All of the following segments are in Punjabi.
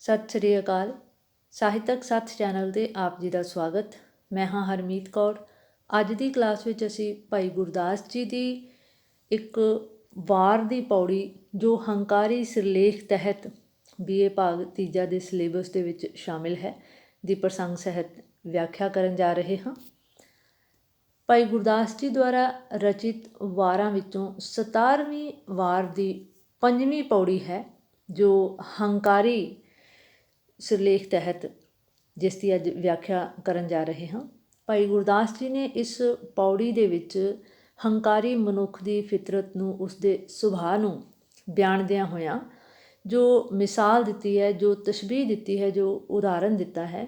ਸਤਿ ਸ੍ਰੀ ਅਕਾਲ। ਸਾਹਿਤਕ ਸੱਥ ਚੈਨਲ ਤੇ ਆਪ ਜੀ ਦਾ ਸਵਾਗਤ। ਮੈਂ ਹਾਂ ਹਰਮੀਤ ਕੌਰ। ਅੱਜ ਦੀ ਕਲਾਸ ਵਿੱਚ ਅਸੀਂ ਭਾਈ ਗੁਰਦਾਸ ਜੀ ਦੀ ਇੱਕ ਵਾਰ ਦੀ ਪੌੜੀ ਜੋ ਹੰਕਾਰੀ ਸਿਰਲੇਖ ਤਹਿਤ ਬੀਏ ਭਾਗ ਤੀਜਾ ਦੇ ਸਿਲੇਬਸ ਦੇ ਵਿੱਚ ਸ਼ਾਮਿਲ ਹੈ, ਦੀ ਪ੍ਰਸੰਗ ਸਹਿਤ ਵਿਆਖਿਆ ਕਰਨ ਜਾ ਰਹੇ ਹਾਂ। ਭਾਈ ਗੁਰਦਾਸ ਜੀ ਦੁਆਰਾ ਰਚਿਤ ਵਾਰਾਂ ਵਿੱਚੋਂ 17ਵੀਂ ਵਾਰ ਦੀ ਪੰਜਵੀਂ ਪੌੜੀ ਹੈ, ਜੋ ਹੰਕਾਰੀ ਸਿਰਲੇਖ ਤਹਿਤ ਜਿਸ ਦੀ ਅੱਜ ਵਿਆਖਿਆ ਕਰਨ ਜਾ ਰਹੇ ਹਾਂ। ਭਾਈ ਗੁਰਦਾਸ ਜੀ ਨੇ ਇਸ ਪੌੜੀ ਦੇ ਵਿੱਚ ਹੰਕਾਰੀ ਮਨੁੱਖ ਦੀ ਫਿਤਰਤ ਨੂੰ ਉਸਦੇ ਸੁਭਾਅ ਨੂੰ ਬਿਆਨਦਿਆਂ ਹੋਇਆਂ ਜੋ ਮਿਸਾਲ ਦਿੱਤੀ ਹੈ, ਜੋ ਤਸ਼ਬੀਹ ਦਿੱਤੀ ਹੈ, ਜੋ ਉਦਾਹਰਨ ਦਿੱਤਾ ਹੈ,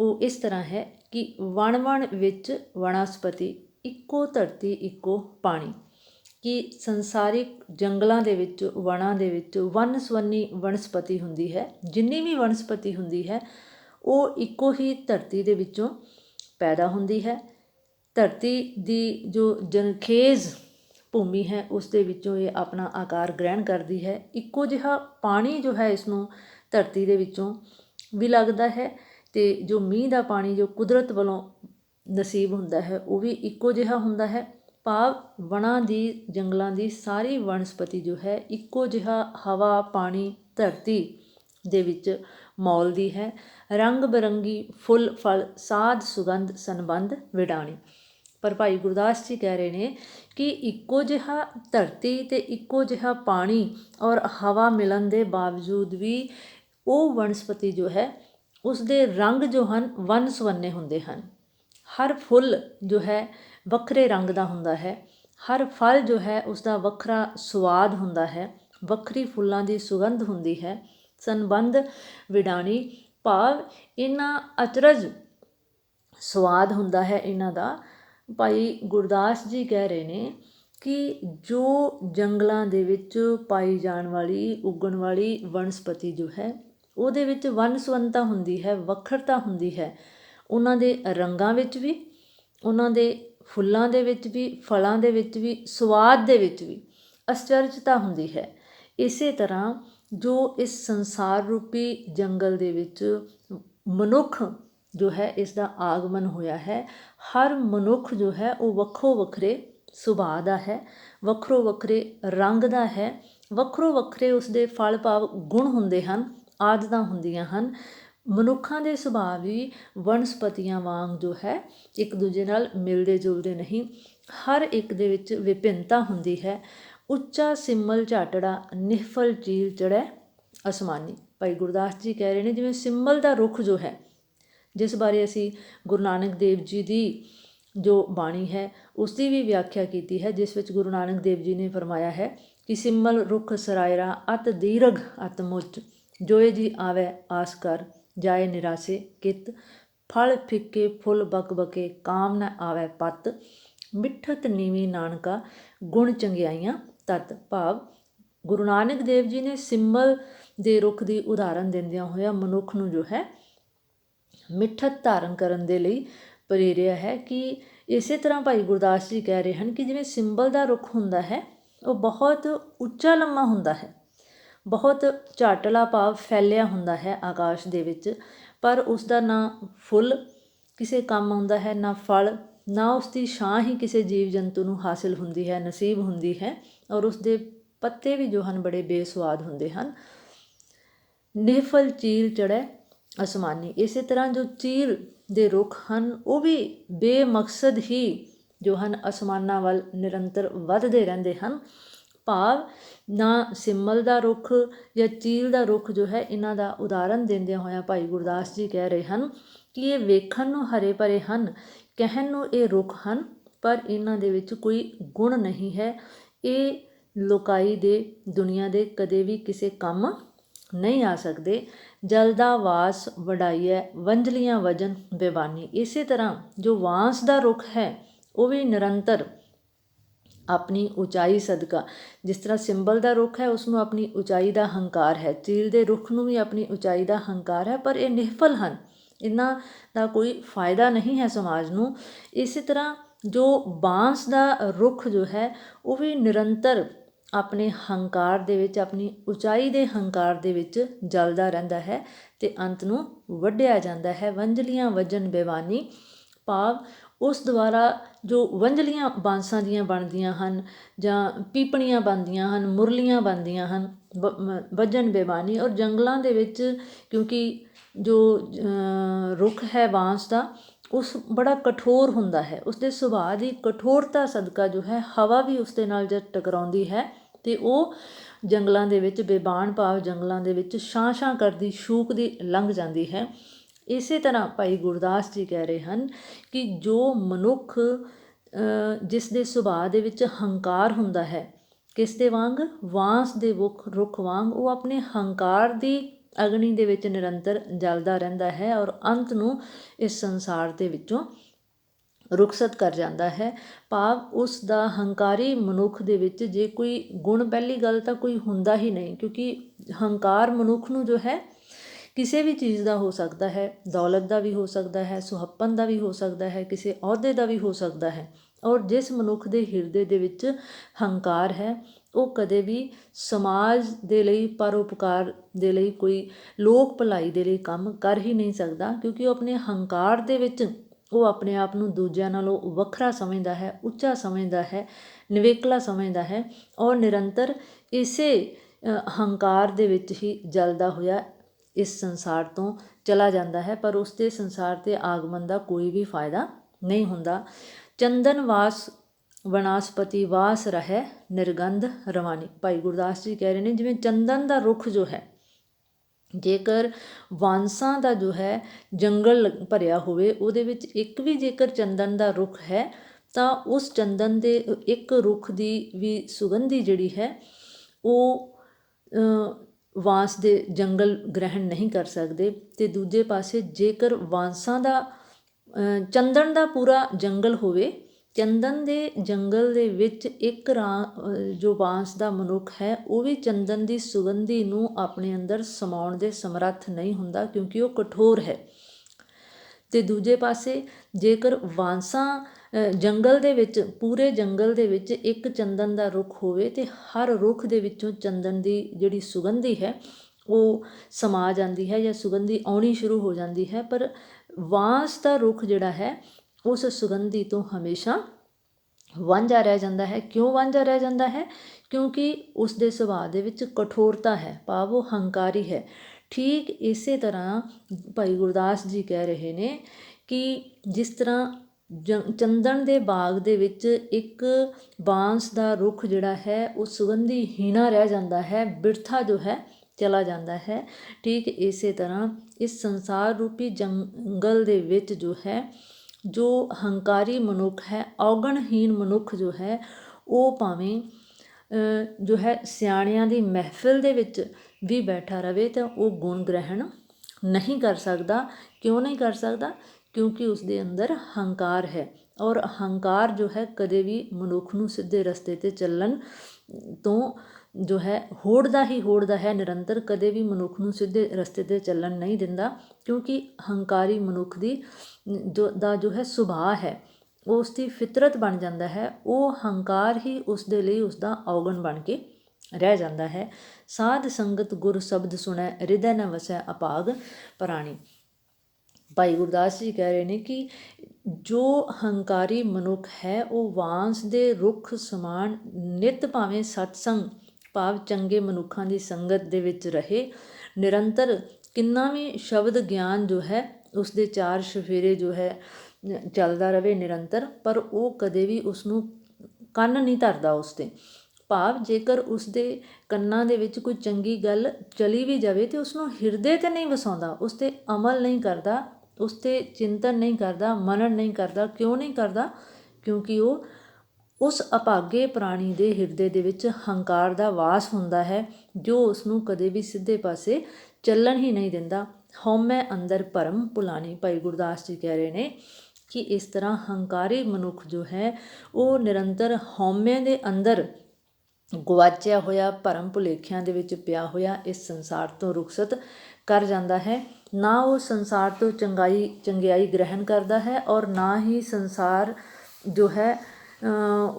ਉਹ ਇਸ ਤਰ੍ਹਾਂ ਹੈ ਕਿ ਵਣ ਵਣ ਵਿੱਚ ਵਣਸਪਤੀ, ਇੱਕੋ ਧਰਤੀ, ਇੱਕੋ ਪਾਣੀ। ਕਿ ਸੰਸਾਰਿਕ ਜੰਗਲਾਂ ਦੇ ਵਿੱਚ, ਵਣਾਂ ਦੇ ਵਿੱਚ ਵੰਨ ਸਵੰਨੀ ਵਨਸਪਤੀ ਹੁੰਦੀ ਹੈ। ਜਿੰਨੀ ਵੀ ਵਨਸਪਤੀ ਹੁੰਦੀ ਹੈ, ਉਹ ਇੱਕੋ ਹੀ ਧਰਤੀ ਦੇ ਵਿੱਚੋਂ ਪੈਦਾ ਹੁੰਦੀ ਹੈ। ਧਰਤੀ ਦੀ ਜੋ ਜਨਖੇਜ਼ ਭੂਮੀ ਹੈ, ਉਸ ਦੇ ਵਿੱਚੋਂ ਇਹ ਆਪਣਾ ਆਕਾਰ ਗ੍ਰਹਿਣ ਕਰਦੀ ਹੈ। ਇੱਕੋ ਜਿਹਾ ਪਾਣੀ ਜੋ ਹੈ, ਇਸ ਨੂੰ ਧਰਤੀ ਦੇ ਵਿੱਚੋਂ ਵੀ ਲੱਗਦਾ ਹੈ ਤੇ ਜੋ ਮੀਂਹ ਦਾ ਪਾਣੀ, ਜੋ ਕੁਦਰਤ ਵੱਲੋਂ ਨਸੀਬ ਹੁੰਦਾ ਹੈ, ਉਹ ਵੀ ਇੱਕੋ ਜਿਹਾ ਹੁੰਦਾ ਹੈ। ਭਾਵ ਵਣਾਂ ਦੀ, ਜੰਗਲਾਂ ਦੀ ਸਾਰੀ ਵਨਸਪਤੀ ਜੋ ਹੈ, ਇੱਕੋ ਜਿਹਾ ਹਵਾ, ਪਾਣੀ, ਧਰਤੀ ਦੇ ਵਿੱਚ ਮੌਲਦੀ ਹੈ। ਰੰਗ ਬਰੰਗੀ ਫੁੱਲ, ਫਲ, ਸਾਧ, ਸੁਗੰਧ, ਸੰਬੰਧ, ਵਿਡਾਣੀ। ਪਰ ਭਾਈ ਗੁਰਦਾਸ ਜੀ ਕਹਿ ਰਹੇ ਨੇ ਕਿ ਇੱਕੋ ਜਿਹਾ ਧਰਤੀ ਤੇ ਇੱਕੋ ਜਿਹਾ ਪਾਣੀ ਔਰ ਹਵਾ ਮਿਲਣ ਦੇ ਬਾਵਜੂਦ ਵੀ ਉਹ ਵਨਸਪਤੀ ਜੋ ਹੈ ਉਸ ਦੇ ਰੰਗ ਜੋ ਹਨ ਵਨ ਸੁਵੰਨੇ ਹੁੰਦੇ ਹਨ। ਹਰ ਫੁੱਲ ਜੋ ਹੈ ਵੱਖਰੇ ਰੰਗ ਦਾ ਹੁੰਦਾ ਹੈ। ਹਰ ਫਲ ਜੋ ਹੈ, ਉਸਦਾ ਵੱਖਰਾ ਸਵਾਦ ਹੁੰਦਾ ਹੈ। ਵੱਖਰੀ ਫੁੱਲਾਂ ਦੀ ਸੁਗੰਧ ਹੁੰਦੀ ਹੈ। ਸੰਬੰਧ, ਵਿਡਾਣੀ, ਭਾਵ, ਇਹਨਾਂ ਅਚਰਜ ਸਵਾਦ ਹੁੰਦਾ ਹੈ ਇਹਨਾਂ ਦਾ। ਭਾਈ ਗੁਰਦਾਸ ਜੀ ਕਹਿ ਰਹੇ ਨੇ ਕਿ ਜੋ ਜੰਗਲਾਂ ਦੇ ਵਿੱਚ ਪਾਈ ਜਾਣ ਵਾਲੀ, ਉਗਣ ਵਾਲੀ ਵਨਸਪਤੀ ਜੋ ਹੈ, ਉਹਦੇ ਵਿੱਚ ਵਨਸਵੰਤਾ ਹੁੰਦੀ ਹੈ, ਵੱਖਰਤਾ ਹੁੰਦੀ ਹੈ। ਉਹਨਾਂ ਦੇ ਰੰਗਾਂ ਵਿੱਚ ਵੀ ਉਹਨਾਂ ਦੇ ਫੁੱਲਾਂ ਦੇ ਵਿੱਚ ਵੀ, ਫਲਾਂ ਦੇ ਵਿੱਚ ਵੀ ਸਵਾਦ ਦੇ ਵਿੱਚ ਵੀ ਅਚਰਜਤਾ ਹੁੰਦੀ ਹੈ। ਇਸੇ ਤਰ੍ਹਾਂ ਜੋ ਇਸ ਸੰਸਾਰ ਰੂਪੀ ਜੰਗਲ ਦੇ ਵਿੱਚ ਮਨੁੱਖ ਜੋ ਹੈ, ਇਸ ਦਾ ਆਗਮਨ ਹੋਇਆ ਹੈ, ਹਰ ਮਨੁੱਖ ਜੋ ਹੈ, ਉਹ ਵੱਖੋ ਵੱਖਰੇ ਸੁਭਾਅ ਦਾ ਹੈ, ਵੱਖਰੋ ਵੱਖਰੇ ਰੰਗ ਦਾ ਹੈ, ਵੱਖਰੋ ਵੱਖਰੇ ਉਸ ਦੇ ਫਲ ਭਾਵ ਗੁਣ ਹੁੰਦੇ ਹਨ, ਆਦਤਾਂ ਹੁੰਦੀਆਂ ਹਨ ਮਨੁੱਖਾਂ ਦੇ ਸੁਭਾਅ ਵੀ ਵਨਸਪਤੀਆਂ ਵਾਂਗ ਜੋ ਹੈ, ਇੱਕ ਦੂਜੇ ਨਾਲ ਮਿਲਦੇ ਜੁਲਦੇ ਨਹੀਂ। ਹਰ ਇੱਕ ਦੇ ਵਿੱਚ ਵਿਭਿੰਨਤਾ ਹੁੰਦੀ ਹੈ। ਉੱਚਾ, ਸਿੰਮਲ, ਝਾਟੜਾ, ਨਿਹਫਲ ਚੀਲ ਚੜੈ ਅਸਮਾਨੀ। ਭਾਈ ਗੁਰਦਾਸ ਜੀ ਕਹਿ ਰਹੇ ਨੇ ਜਿਵੇਂ ਸਿੰਮਲ ਦਾ ਰੁੱਖ ਜੋ ਹੈ, ਜਿਸ ਬਾਰੇ ਅਸੀਂ ਗੁਰੂ ਨਾਨਕ ਦੇਵ ਜੀ ਦੀ ਜੋ ਬਾਣੀ ਹੈ, ਉਸ ਦੀ ਵੀ ਵਿਆਖਿਆ ਕੀਤੀ ਹੈ, ਜਿਸ ਵਿੱਚ ਗੁਰੂ ਨਾਨਕ ਦੇਵ ਜੀ ਨੇ ਫਰਮਾਇਆ ਹੈ ਕਿ ਸਿੰਮਲ ਰੁੱਖ ਸਰਾਇਰਾ ਅਤ ਦੀਰਘ ਅਤ ਮੁੱਚ। ਜੋਏ ਜੀ ਆਵੇ, ਆਸ ਕਰ। ਜਾਏ ਨਿਰਾਸੇ, ਕਿਤ, ਫਲ ਫਿੱਕੇ, ਫੁੱਲ ਬਕ ਬਕੇ ਕਾਮ ਨ ਆਵੇ ਪਤ, ਮਿੱਠਤ ਨੀਵੀ ਨਾਨਕਾ, ਗੁਣ ਚੰਗਿਆਈਆਂ ਤਤ। ਭਾਵ, ਗੁਰੂ ਨਾਨਕ ਦੇਵ ਜੀ ਨੇ ਸਿੰਬਲ ਦੇ ਰੁੱਖ ਦੀ ਉਦਾਹਰਨ ਦਿੰਦਿਆਂ ਹੋਇਆ ਮਨੁੱਖ ਨੂੰ ਜੋ ਹੈ, ਮਿੱਠਤ ਧਾਰਨ ਕਰਨ ਦੇ ਲਈ ਪ੍ਰੇਰਿਆ ਹੈ ਕਿ ਇਸੇ ਤਰ੍ਹਾਂ ਭਾਈ ਗੁਰਦਾਸ ਜੀ ਕਹਿ ਰਹੇ ਹਨ ਕਿ ਜਿਵੇਂ ਸਿੰਬਲ ਦਾ ਰੁੱਖ ਹੁੰਦਾ ਹੈ, ਉਹ ਬਹੁਤ ਉੱਚਾ ਲੰਮਾ ਹੁੰਦਾ ਹੈ। ਬਹੁਤ ਝਾਟਲਾ ਭਾਵ ਫੈਲਿਆ ਹੁੰਦਾ ਹੈ ਆਕਾਸ਼ ਦੇ ਵਿੱਚ, ਪਰ ਉਸ ਦਾ ਨਾ ਫੁੱਲ ਕਿਸੇ ਕੰਮ ਆਉਂਦਾ ਹੈ, ਨਾ ਫਲ, ਨਾ ਉਸ ਦੀ ਛਾਂ ਹੀ ਕਿਸੇ ਜੀਵ ਜੰਤੂ ਨੂੰ ਹਾਸਿਲ ਹੁੰਦੀ ਹੈ, ਨਸੀਬ ਹੁੰਦੀ ਹੈ ਔਰ ਉਸ ਦੇ ਪੱਤੇ ਵੀ ਜੋ ਹਨ ਬੜੇ ਬੇਸਵਾਦ ਹੁੰਦੇ ਹਨ। ਨਿਹਫਲ ਚੀਲ ਚੜੈ ਅਸਮਾਨੀ, ਇਸੇ ਤਰ੍ਹਾਂ ਜੋ ਚੀਲ ਦੇ ਰੁੱਖ ਹਨ, ਉਹ ਵੀ ਬੇਮਕਸਦ ਹੀ ਜੋ ਹਨ ਅਸਮਾਨਾਂ ਵੱਲ ਨਿਰੰਤਰ ਵੱਧਦੇ ਰਹਿੰਦੇ ਹਨ। ਭਾਵ ਨਾ ਸਿਮਲ ਦਾ ਰੁੱਖ ਜਾਂ ਚੀਲ ਦਾ ਰੁੱਖ ਜੋ ਹੈ, ਇਹਨਾਂ ਦਾ ਉਦਾਹਰਨ ਦਿੰਦਿਆਂ ਹੋਇਆਂ ਭਾਈ ਗੁਰਦਾਸ ਜੀ ਕਹਿ ਰਹੇ ਹਨ ਕਿ ਇਹ ਵੇਖਣ ਨੂੰ ਹਰੇ ਭਰੇ ਹਨ, ਕਹਿਣ ਨੂੰ ਇਹ ਰੁੱਖ ਹਨ, ਪਰ ਇਹਨਾਂ ਦੇ ਵਿੱਚ ਕੋਈ ਗੁਣ ਨਹੀਂ ਹੈ। ਇਹ ਲੋਕਾਈ ਦੇ ਦੁਨੀਆ ਦੇ ਕਦੇ ਵੀ ਕਿਸੇ ਕੰਮ ਨਹੀਂ ਆ ਸਕਦੇ। ਜਲ ਦਾ ਵਾਸ ਵਡਾਈਐ, ਵੰਝਲੀਆਂ ਵਜਨ ਬੇਬਾਨੀ ਇਸੇ ਤਰ੍ਹਾਂ ਜੋ ਵਾਂਸ ਦਾ ਰੁੱਖ ਹੈ, ਉਹ ਵੀ ਨਿਰੰਤਰ ਆਪਣੀ ਉਚਾਈ ਸਦਕਾ। ਜਿਸ ਤਰ੍ਹਾਂ ਸਿੰਬਲ ਦਾ ਰੁੱਖ ਹੈ ਉਸ ਨੂੰ ਆਪਣੀ ਉਚਾਈ ਦਾ ਹੰਕਾਰ ਹੈ। ਚੀਲ ਦੇ ਰੁੱਖ ਨੂੰ ਵੀ ਆਪਣੀ ਉਚਾਈ ਦਾ ਹੰਕਾਰ ਹੈ, ਪਰ ਇਹ ਨਿਹਫਲ ਹਨ। ਇਹਨਾਂ ਦਾ ਕੋਈ ਫਾਇਦਾ ਨਹੀਂ ਹੈ ਸਮਾਜ ਨੂੰ। ਇਸੇ ਤਰ੍ਹਾਂ ਜੋ ਬਾਂਸ ਦਾ ਰੁੱਖ ਜੋ ਹੈ, ਉਹ ਵੀ ਨਿਰੰਤਰ ਆਪਣੇ ਹੰਕਾਰ ਦੇ ਵਿੱਚ, ਆਪਣੀ ਉਚਾਈ ਦੇ ਹੰਕਾਰ ਦੇ ਵਿੱਚ ਜਲਦਾ ਰਹਿੰਦਾ ਹੈ ਤੇ ਅੰਤ ਨੂੰ ਵੱਢਿਆ ਜਾਂਦਾ ਹੈ। ਵੰਜਲੀਆਂ ਵਜਨ ਬੇਵਾਨੀ ਭਾਵ ਉਸ ਦੁਆਰਾ ਜੋ ਵੰਝਲੀਆਂ ਬਾਂਸਾਂ ਦੀਆਂ ਬਣਦੀਆਂ ਹਨ ਜਾਂ ਪੀਪਣੀਆਂ ਬਣਦੀਆਂ ਹਨ, ਮੁਰਲੀਆਂ ਬਣਦੀਆਂ ਹਨ ਵਜਨ ਬੇਬਾਨੀ ਔਰ ਜੰਗਲਾਂ ਦੇ ਵਿੱਚ ਕਿਉਂਕਿ ਜੋ ਰੁੱਖ ਹੈ ਬਾਂਸ ਦਾ, ਉਸ ਬੜਾ ਕਠੋਰ ਹੁੰਦਾ ਹੈ। ਉਸ ਦੇ ਸੁਭਾਅ ਦੀ ਕਠੋਰਤਾ ਸਦਕਾ ਜੋ ਹੈ, ਹਵਾ ਵੀ ਉਸ ਦੇ ਨਾਲ ਜਦ ਟਕਰਾਉਂਦੀ ਹੈ ਅਤੇ ਉਹ ਜੰਗਲਾਂ ਦੇ ਵਿੱਚ, ਬੇਬਾਨ ਭਾਵ ਜੰਗਲਾਂ ਦੇ ਵਿੱਚ ਛਾਂ-ਛਾਂ ਕਰਦੀ ਸ਼ੂਕ ਦੀ ਲੰਘ ਜਾਂਦੀ ਹੈ। ਇਸੇ ਤਰ੍ਹਾਂ ਭਾਈ ਗੁਰਦਾਸ ਜੀ ਕਹਿ ਰਹੇ ਹਨ ਕਿ ਜੋ ਮਨੁੱਖ ਜਿਸ ਦੇ ਸੁਭਾਅ ਦੇ ਵਿੱਚ ਹੰਕਾਰ ਹੁੰਦਾ ਹੈ, ਕਿਸ ਦੇ ਵਾਂਗ? ਵਾਂਸ ਦੇ ਰੁੱਖ ਰੁੱਖ ਵਾਂਗ ਉਹ ਆਪਣੇ ਹੰਕਾਰ ਦੀ ਅਗਨੀ ਦੇ ਵਿੱਚ ਨਿਰੰਤਰ ਜਲਦਾ ਰਹਿੰਦਾ ਹੈ ਔਰ ਅੰਤ ਨੂੰ ਇਸ ਸੰਸਾਰ ਦੇ ਵਿੱਚੋਂ ਰੁਖਸਤ ਕਰ ਜਾਂਦਾ ਹੈ। ਭਾਵ ਉਸ ਦਾ ਹੰਕਾਰੀ ਮਨੁੱਖ ਦੇ ਵਿੱਚ ਜੇ ਕੋਈ ਗੁਣ ਪਹਿਲੀ ਗੱਲ ਤਾਂ ਕੋਈ ਹੁੰਦਾ ਹੀ ਨਹੀਂ ਕਿਉਂਕਿ ਹੰਕਾਰ ਮਨੁੱਖ ਨੂੰ ਜੋ ਹੈ ਕਿਸੇ ਵੀ ਚੀਜ਼ ਦਾ ਹੋ ਸਕਦਾ ਹੈ, ਦੌਲਤ ਦਾ ਵੀ ਹੋ ਸਕਦਾ ਹੈ, ਸੁਹੱਪਣ ਦਾ ਵੀ ਹੋ ਸਕਦਾ ਹੈ, ਕਿਸੇ ਅਹੁਦੇ ਦਾ ਵੀ ਹੋ ਸਕਦਾ ਹੈ। ਔਰ ਜਿਸ ਮਨੁੱਖ ਦੇ ਹਿਰਦੇ ਦੇ ਵਿੱਚ ਹੰਕਾਰ ਹੈ, ਉਹ ਕਦੇ ਵੀ ਸਮਾਜ ਦੇ ਲਈ, ਪਰਉਪਕਾਰ ਦੇ ਲਈ, ਕੋਈ ਲੋਕ ਭਲਾਈ ਦੇ ਲਈ ਕੰਮ ਕਰ ਹੀ ਨਹੀਂ ਸਕਦਾ, ਕਿਉਂਕਿ ਉਹ ਆਪਣੇ ਹੰਕਾਰ ਦੇ ਵਿੱਚ, ਉਹ ਆਪਣੇ ਆਪ ਨੂੰ ਦੂਜਿਆਂ ਨਾਲੋਂ ਵੱਖਰਾ ਸਮਝਦਾ ਹੈ, ਉੱਚਾ ਸਮਝਦਾ ਹੈ, ਨਿਵੇਕਲਾ ਸਮਝਦਾ ਹੈ ਔਰ ਨਿਰੰਤਰ ਇਸੇ ਹੰਕਾਰ ਦੇ ਵਿੱਚ ਹੀ ਜਲਦਾ ਹੋਇਆ ਇਸ ਸੰਸਾਰ ਤੋਂ ਚਲਾ ਜਾਂਦਾ ਹੈ, ਪਰ ਉਸ ਦੇ ਸੰਸਾਰ ਤੇ ਆਗਮਨ ਦਾ ਕੋਈ ਵੀ ਫਾਇਦਾ ਨਹੀਂ ਹੁੰਦਾ। ਚੰਦਨ ਵਾਸ ਵਨਾਸਪਤੀ ਵਾਸ ਰਹੇ ਨਿਰਗੰਧ ਰਵਾਨੀ। ਭਾਈ ਗੁਰਦਾਸ ਜੀ ਕਹਿ ਰਹੇ ਨੇ, ਜਿਵੇਂ ਚੰਦਨ ਦਾ ਰੁੱਖ ਜੋ ਹੈ, ਜੇਕਰ ਵਾਂਸਾਂ ਦਾ ਜੋ ਹੈ ਜੰਗਲ ਭਰਿਆ ਹੋਵੇ, ਉਹਦੇ ਵਿੱਚ ਇੱਕ ਵੀ ਜੇਕਰ ਚੰਦਨ ਦਾ ਰੁੱਖ ਹੈ, ਤਾਂ ਉਸ ਚੰਦਨ ਦੇ ਇੱਕ ਰੁੱਖ ਦੀ ਵੀ ਸੁਗੰਧੀ ਜਿਹੜੀ ਹੈ, ਉਹ ਵਾਂਸ ਦੇ ਜੰਗਲ ਗ੍ਰਹਿਣ ਨਹੀਂ ਕਰ ਸਕਦੇ ਤੇ ਦੂਜੇ ਪਾਸੇ ਜੇਕਰ ਵਾਂਸਾਂ ਦਾ ਚੰਦਨ ਦਾ ਪੂਰਾ ਜੰਗਲ ਹੋਵੇ, ਚੰਦਨ ਦੇ ਜੰਗਲ ਦੇ ਵਿੱਚ ਇੱਕ ਜੋ ਬਾਂਸ ਦਾ ਮਨੁੱਖ ਹੈ, ਉਹ ਵੀ ਚੰਦਨ ਦੀ ਸੁਗੰਧੀ ਨੂੰ ਆਪਣੇ ਅੰਦਰ ਸਮਾਉਣ ਦੇ ਸਮਰੱਥ ਨਹੀਂ ਹੁੰਦਾ ਕਿਉਂਕਿ ਉਹ ਕਠੋਰ ਹੈ। ਤੇ ਦੂਜੇ ਪਾਸੇ ਜੇਕਰ ਵਾਂਸਾਂ ਜੰਗਲ ਦੇ ਵਿੱਚ, ਪੂਰੇ ਜੰਗਲ ਦੇ ਵਿੱਚ ਇੱਕ ਚੰਦਨ ਦਾ ਰੁੱਖ ਹੋਵੇ ਤੇ ਹਰ ਰੁੱਖ ਦੇ ਵਿੱਚੋਂ ਚੰਦਨ ਦੀ ਜਿਹੜੀ ਸੁਗੰਧੀ ਹੈ, ਉਹ ਸਮਾ ਜਾਂਦੀ ਹੈ ਜਾਂ ਸੁਗੰਧੀ ਆਉਣੀ ਸ਼ੁਰੂ ਹੋ ਜਾਂਦੀ ਹੈ। ਪਰ ਵਾਂਸ ਦਾ ਰੁੱਖ ਜਿਹੜਾ ਹੈ, ਉਸ ਸੁਗੰਧੀ ਤੋਂ ਹਮੇਸ਼ਾ ਵਾਂਝਾ ਰਹਿ ਜਾਂਦਾ ਹੈ। ਕਿਉਂ ਵਾਂਝਾ ਰਹਿ ਜਾਂਦਾ ਹੈ? ਕਿਉਂਕਿ ਉਸ ਦੇ ਸੁਭਾਅ ਦੇ ਵਿੱਚ ਕਠੋਰਤਾ ਹੈ, ਭਾਵ ਉਹ ਹੰਕਾਰੀ ਹੈ। ਠੀਕ ਇਸੇ ਤਰ੍ਹਾਂ ਭਾਈ ਗੁਰਦਾਸ ਜੀ ਕਹਿ ਰਹੇ ਨੇ ਕਿ ਜਿਸ ਤਰ੍ਹਾਂ ਜੰ, ਚੰਦਨ ਦੇ ਬਾਗ ਦੇ ਵਿੱਚ ਇੱਕ ਬਾਂਸ ਦਾ ਰੁੱਖ ਜਿਹੜਾ ਹੈ, ਉਹ ਸੁਗੰਧੀ ਹੀਣਾ ਰਹਿ ਜਾਂਦਾ ਹੈ, ਬਿਰਥਾ ਜੋ ਹੈ, ਚਲਾ ਜਾਂਦਾ ਹੈ। ਠੀਕ ਇਸੇ ਤਰ੍ਹਾਂ ਇਸ ਸੰਸਾਰ ਰੂਪੀ ਜੰਗਲ ਦੇ ਵਿੱਚ ਜੋ ਹੈ, ਜੋ ਹੰਕਾਰੀ ਮਨੁੱਖ ਹੈ, ਔਗਣਹੀਣ ਮਨੁੱਖ ਜੋ ਹੈ, ਉਹ ਭਾਵੇਂ ਜੋ ਹੈ ਸਿਆਣਿਆਂ ਦੀ ਮਹਿਫਿਲ ਦੇ ਵਿੱਚ ਵੀ ਬੈਠਾ ਰਵੇ ਤਾਂ ਉਹ ਗੁਣ ਗ੍ਰਹਿਣ ਨਹੀਂ ਕਰ ਸਕਦਾ। ਕਿਉਂ ਨਹੀਂ ਕਰ ਸਕਦਾ? ਕਿਉਂਕਿ ਉਸਦੇ ਅੰਦਰ ਹੰਕਾਰ ਹੈ ਔਰ ਹੰਕਾਰ ਜੋ ਹੈ ਕਦੇ ਵੀ ਮਨੁੱਖ ਨੂੰ ਸਿੱਧੇ ਰਸਤੇ ਤੇ ਚੱਲਣ ਤੋਂ ਜੋ ਹੈ ਹੋੜਦਾ ਹੀ ਹੋੜਦਾ ਹੈ, ਨਿਰੰਤਰ ਕਦੇ ਵੀ ਮਨੁੱਖ ਨੂੰ ਸਿੱਧੇ ਰਸਤੇ ਤੇ ਚੱਲਣ ਨਹੀਂ ਦਿੰਦਾ ਕਿਉਂਕਿ ਹੰਕਾਰੀ ਮਨੁੱਖ ਦੀ ਜੋ, ਦਾ ਜੋ ਹੈ ਸੁਭਾਅ ਹੈ, ਉਸ ਦੀ ਫਿਤਰਤ ਬਣ ਜਾਂਦਾ ਹੈ, ਉਹ ਹੰਕਾਰ ਹੀ ਉਸ ਦੇ ਲਈ ਉਸ ਦਾ ਔਗਣ ਬਣ ਕੇ ਰਹਿ ਜਾਂਦਾ ਹੈ। ਸਾਧ ਸੰਗਤ ਗੁਰ ਸ਼ਬਦ ਸੁਣੈ, ਹਿਰਦੈ ਨ ਵਸੈ ਅਪਾਗ ਪ੍ਰਾਣੀ। ਭਾਈ ਗੁਰਦਾਸ ਜੀ ਕਹਿ ਰਹੇ ਨੇ ਕਿ ਜੋ ਹੰਕਾਰੀ ਮਨੁੱਖ ਹੈ, ਉਹ ਵਾਂਸ ਦੇ ਰੁੱਖ ਸਮਾਨ ਨਿਤ ਭਾਵੇਂ ਸਤਸੰਗ, ਭਾਵ ਚੰਗੇ ਮਨੁੱਖਾਂ ਦੀ ਸੰਗਤ ਦੇ ਵਿੱਚ ਰਹੇ, ਨਿਰੰਤਰ ਕਿੰਨਾ ਵੀ ਸ਼ਬਦ ਗਿਆਨ ਜੋ ਹੈ ਉਸ ਦੇ ਚਾਰ ਸ਼ਫੇਰੇ ਜੋ ਹੈ, ਚੱਲਦਾ ਰਵੇ ਨਿਰੰਤਰ, ਪਰ ਉਹ ਕਦੇ ਵੀ ਉਸ ਨੂੰ ਕੰਨ ਨਹੀਂ ਧਰਦਾ ਉਸ ਤੇ ਭਾਵ ਜੇਕਰ ਉਸ ਦੇ ਕੰਨਾਂ ਦੇ ਵਿੱਚ ਕੋਈ ਚੰਗੀ ਗੱਲ ਚਲੀ ਵੀ ਜਾਵੇ ਤੇ ਉਸ ਨੂੰ ਹਿਰਦੇ ਤੇ ਨਹੀਂ ਵਸਾਉਂਦਾ ਉਸ ਤੇ ਅਮਲ ਨਹੀਂ ਕਰਦਾ ਉਸ ਤੇ ਚਿੰਤਨ ਨਹੀਂ ਕਰਦਾ ਮਨਨ ਨਹੀਂ ਕਰਦਾ, ਕਿਉਂ ਨਹੀਂ ਕਰਦਾ? ਕਿਉਂਕਿ ਉਹ ਉਸ ਅਭਾਗੇ ਪ੍ਰਾਣੀ ਦੇ ਹਿਰਦੇ ਦੇ ਵਿੱਚ ਹੰਕਾਰ ਦਾ ਵਾਸ ਹੁੰਦਾ ਹੈ, ਜੋ ਉਸ ਨੂੰ ਕਦੇ ਵੀ ਸਿੱਧੇ ਪਾਸੇ ਚੱਲਣ ਹੀ ਨਹੀਂ ਦਿੰਦਾ। ਹਉਮੈ ਅੰਦਰ ਭਰਮ ਪੁਲਾਣੀ, ਭਾਈ ਗੁਰਦਾਸ ਜੀ ਕਹਿ ਰਹੇ ਨੇ ਕਿ ਇਸ ਤਰ੍ਹਾਂ ਹੰਕਾਰੀ ਮਨੁੱਖ ਜੋ ਹੈ, ਉਹ ਨਿਰੰਤਰ ਹਉਮੈ ਦੇ ਅੰਦਰ ਗਵਾਚਿਆ ਹੋਇਆ ਭਰਮ ਭੁਲੇਖਿਆਂ ਦੇ ਵਿੱਚ ਪਿਆ ਹੋਇਆ, ਇਸ ਸੰਸਾਰ ਤੋਂ ਰੁਖਸਤ ਕਰ ਜਾਂਦਾ ਹੈ, ਨਾ ਉਹ ਸੰਸਾਰ ਤੋਂ ਚੰਗਾਈ, ਚੰਗਿਆਈ ਗ੍ਰਹਿਣ ਕਰਦਾ ਹੈ ਔਰ ਨਾ ਹੀ ਸੰਸਾਰ ਜੋ ਹੈ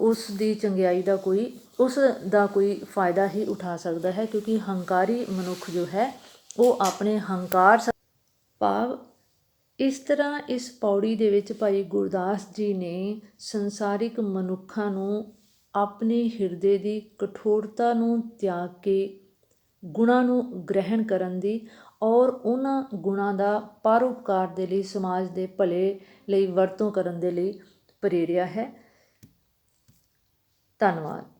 ਉਸ ਦੀ ਚੰਗਿਆਈ ਦਾ ਕੋਈ, ਉਸ ਦਾ ਕੋਈ ਫਾਇਦਾ ਹੀ ਉਠਾ ਸਕਦਾ ਹੈ ਕਿਉਂਕਿ ਹੰਕਾਰੀ ਮਨੁੱਖ ਜੋ ਹੈ, ਉਹ ਆਪਣੇ ਹੰਕਾਰ ਭਾਵ ਇਸ ਤਰ੍ਹਾਂ ਇਸ ਪੌੜੀ ਦੇ ਵਿੱਚ ਭਾਈ ਗੁਰਦਾਸ ਜੀ ਨੇ ਸੰਸਾਰਿਕ ਮਨੁੱਖਾਂ ਨੂੰ ਆਪਣੇ ਹਿਰਦੇ ਦੀ ਕਠੋਰਤਾ ਨੂੰ ਤਿਆਗ ਕੇ ਗੁਣਾਂ ਨੂੰ ਗ੍ਰਹਿਣ ਕਰਨ ਦੀ ਔਰ ਉਹਨਾਂ ਗੁਣਾਂ ਦਾ ਪਰਉਪਕਾਰ ਦੇ ਲਈ, ਸਮਾਜ ਦੇ ਭਲੇ ਲਈ, ਵਰਤੋਂ ਕਰਨ ਦੇ ਲਈ ਪ੍ਰੇਰਿਆ ਹੈ। ਧੰਨਵਾਦ।